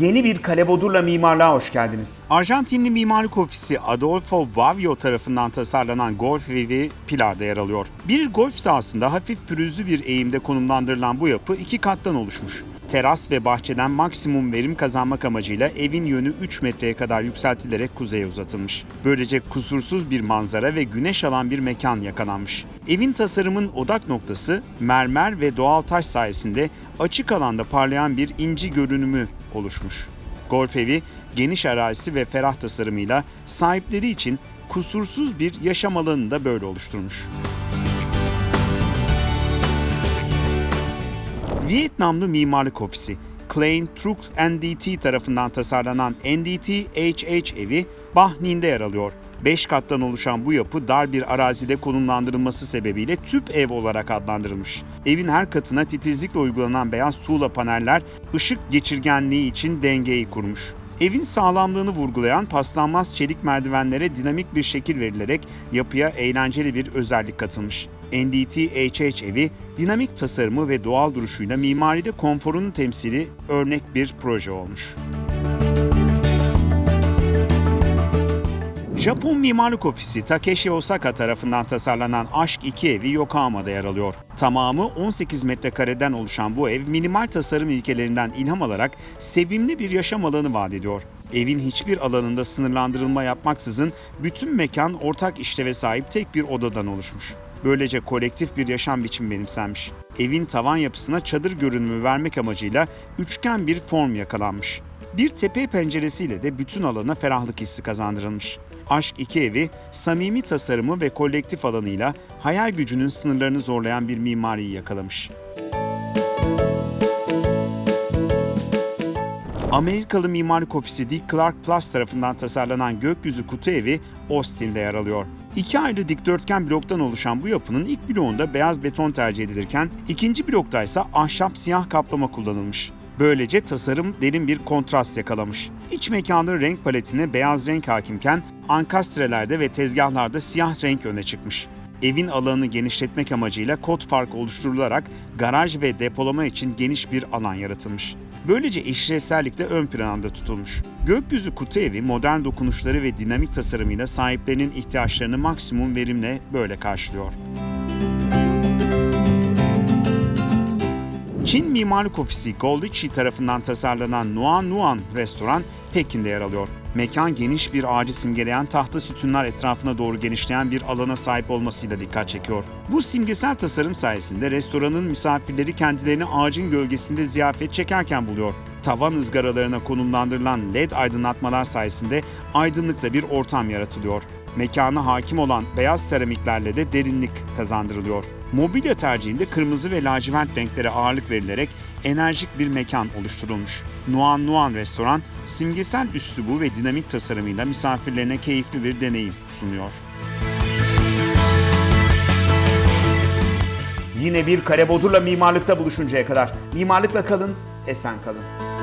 Yeni bir Kalebodur'la mimarlığa hoş geldiniz. Arjantinli mimarlık ofisi Adolfo Bavio tarafından tasarlanan golf evi Pilar'da yer alıyor. Bir golf sahasında hafif pürüzlü bir eğimde konumlandırılan bu yapı iki kattan oluşmuş. Teras ve bahçeden maksimum verim kazanmak amacıyla evin yönü 3 metreye kadar yükseltilerek kuzeye uzatılmış. Böylece kusursuz bir manzara ve güneş alan bir mekan yakalanmış. Evin tasarımın odak noktası mermer ve doğal taş sayesinde açık alanda parlayan bir inci görünümü oluşmuş. Golf evi geniş arazisi ve ferah tasarımıyla sahipleri için kusursuz bir yaşam alanını da böyle oluşturmuş. Vietnamlı mimarlık ofisi Klein Truc NDT tarafından tasarlanan NDT HH evi Bahnin'de yer alıyor. 5 kattan oluşan bu yapı dar bir arazide konumlandırılması sebebiyle tüp ev olarak adlandırılmış. Evin her katına titizlikle uygulanan beyaz tuğla paneller ışık geçirgenliği için dengeyi kurmuş. Evin sağlamlığını vurgulayan paslanmaz çelik merdivenlere dinamik bir şekil verilerek yapıya eğlenceli bir özellik katılmış. NDT HH evi dinamik tasarımı ve doğal duruşuyla mimaride konforunun temsili örnek bir proje olmuş. Japon mimarlık ofisi Takeshi Osaka tarafından tasarlanan Aşk 2 evi Yokohama'da yer alıyor. Tamamı 18 metrekareden oluşan bu ev minimal tasarım ilkelerinden ilham alarak sevimli bir yaşam alanı vaat ediyor. Evin hiçbir alanında sınırlandırılma yapmaksızın bütün mekan ortak işleve sahip tek bir odadan oluşmuş. Böylece kolektif bir yaşam biçimi benimsenmiş. Evin tavan yapısına çadır görünümü vermek amacıyla üçgen bir form yakalanmış. Bir tepe penceresiyle de bütün alana ferahlık hissi kazandırılmış. Aşk 2 evi samimi tasarımı ve kolektif alanıyla hayal gücünün sınırlarını zorlayan bir mimariyi yakalamış. Amerikalı mimarlık ofisi Dick Clark Plus tarafından tasarlanan gökyüzü kutu evi Austin'de yer alıyor. İki ayrı dikdörtgen bloktan oluşan bu yapının ilk bloğunda beyaz beton tercih edilirken ikinci blokta ise ahşap siyah kaplama kullanılmış. Böylece tasarım derin bir kontrast yakalamış. İç mekanın renk paletine beyaz renk hakimken ankastrelerde ve tezgahlarda siyah renk öne çıkmış. Evin alanını genişletmek amacıyla kod farkı oluşturularak garaj ve depolama için geniş bir alan yaratılmış. Böylece işlevsellik de ön planda tutulmuş. Gökyüzü kutu evi modern dokunuşları ve dinamik tasarımıyla sahiplerinin ihtiyaçlarını maksimum verimle böyle karşılıyor. Çin Mimarlık Ofisi Goldichi tarafından tasarlanan Nuan Nuan restoran Pekin'de yer alıyor. Mekan geniş bir ağacı simgeleyen tahta sütunlar etrafına doğru genişleyen bir alana sahip olmasıyla dikkat çekiyor. Bu simgesel tasarım sayesinde restoranın misafirleri kendilerini ağacın gölgesinde ziyafet çekerken buluyor. Tavan ızgaralarına konumlandırılan led aydınlatmalar sayesinde aydınlıkta bir ortam yaratılıyor. Mekana hakim olan beyaz seramiklerle de derinlik kazandırılıyor. Mobilya tercihinde kırmızı ve lacivert renklere ağırlık verilerek enerjik bir mekan oluşturulmuş. Nuan Nuan Restoran, simgesel üslubu ve dinamik tasarımıyla misafirlerine keyifli bir deneyim sunuyor. Yine bir Kalebodur'la mimarlıkta buluşuncaya kadar. Mimarlıkla kalın, esen kalın.